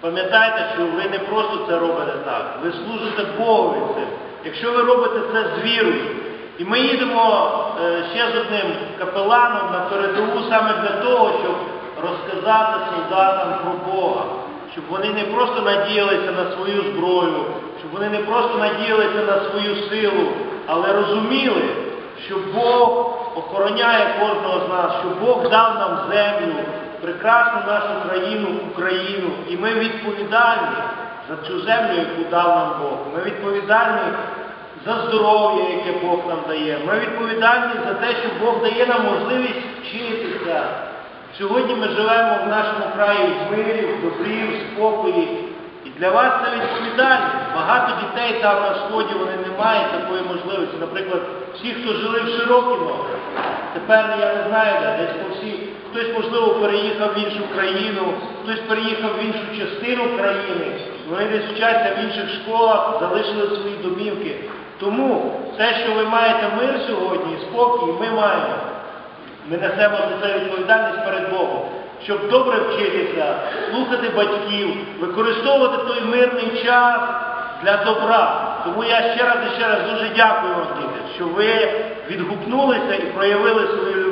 Пам'ятайте, що ви не просто це робите так, ви служите Богові цим. Якщо ви робите це з вірою. І ми їдемо е, ще з одним капеланом на передову саме для того, щоб розказати солдатам про Бога, щоб вони не просто надіялися на свою зброю, щоб вони не просто надіялися на свою силу, але розуміли, що Бог охороняє кожного з нас, що Бог дав нам землю, прекрасну нашу країну, Україну, і ми відповідальні за цю землю, яку дав нам Бог. Ми відповідальні за здоров'я, яке Бог нам дає. Ми відповідальні за те, що Бог дає нам можливість вчитися. Сьогодні ми живемо в нашому краї в мирі, в добрі, в спокої. І для вас це відповідальність. Багато дітей там на сході вони не мають такої можливості. Наприклад, всі, хто жили в Широкіно, тепер я не знаю, де, десь по всі, хтось, можливо, переїхав в іншу країну, хтось переїхав в іншу частину країни, вони десь вчаться в інших школах, залишили свої домівки. Тому те, що ви маєте мир сьогодні, спокій, ми маємо. Ми несемо за це відповідальність перед Богом, щоб добре вчитися, слухати батьків, використовувати той мирний час для добра. Тому я ще раз і ще раз дуже дякую вам, діти, що ви відгукнулися і проявили свою